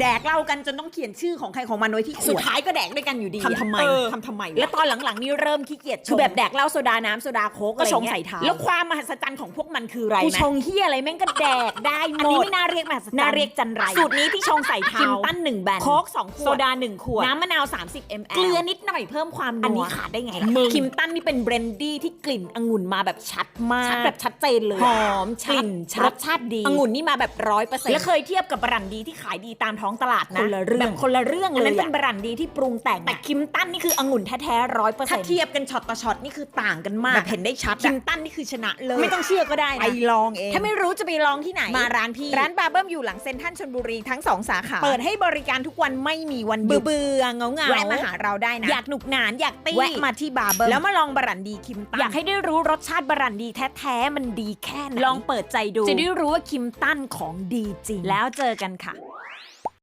แดกเหล้ากันจนต้องเขียนชื่อของใครของมันไว้ที่ขวดสุดท้ายก็แดกด้วยกันอยู่ดีทำทำไมเออทำทำไมวะ แล้วตอนหลังๆนี่เริ่มขี้เกียจคือแบบแดกเหล้าโซดาน้ำโซดาโค้กก็อะไรชงเงี้ยใส่เท้า แล้วความมหัศจรรย์ของพวกมันคืออะไรกูไหมชงเฮียอะไรแม่งก็แดกได้หมดอันนี้ไม่น่าเรียกมหัศจรรย์น่าเรียกจันไรสูตรนี้ที่ชงใส่เท้าคิมตันหนึ่งแบนโค้กสองขวดโซดาหนึ่งขวด น้ำมะนาว 30 ml เกลือนิดหน่อยเพิ่มความนัวอันนี้ขาดได้ไงล่ะมึง คิมตันนี่เป็นเบรนดี้ที่กลิ่นองุ่นมาแบบชัดมากชัดแบบชัดเจนเลยหอมชัดกลิ่นชัด รสชาติดีองุ่นนี่มาแบบร้อยเปอร์เซ็นต์ แล้วเคยเทียบกับบรันดีที่ขายดีตามท้องตลาดนะคนละเรื่องแบบคนละเรื่องอันเลยนั้นเป็นอะบรันดีที่ปรุงแต่งแต่อะคิมตันนี่คือองุ่นแท้ๆร้อยเปอร์เซ็ถ้านต์เทียบกันช็อตต่อช็อตนี่คือต่างกันมากแบบเห็นได้ชัดคิอะมตันนี่คือชนะเลยไม่ต้องเชื่อก็ได้ไปนะลองเองถ้าไม่รู้จะไปลองที่ไหนมาร้านพี่ร้านบาร์เบิ้มอยู่หลังเซ็นทรัลชลบุรีทั้งสองสาขาเปิเปิดดให้ให้บริการทุกวันไม่มีวันหเบื่ยุอดเบื่อเงาเงาแวะมาหาเราได้นะอยากหนุกหนานอยากตี้แวะมาที่บาร์เบิ้มแล้วมาลองบรันดีคิมตันอยากให้ได้รู้รสชาติบรันดีแท้ๆมันดีแค่ไหนลองเปิดใจดู จะได้รู้ว่าคิมตันของดีจริงแล้วเจอกันค่ะ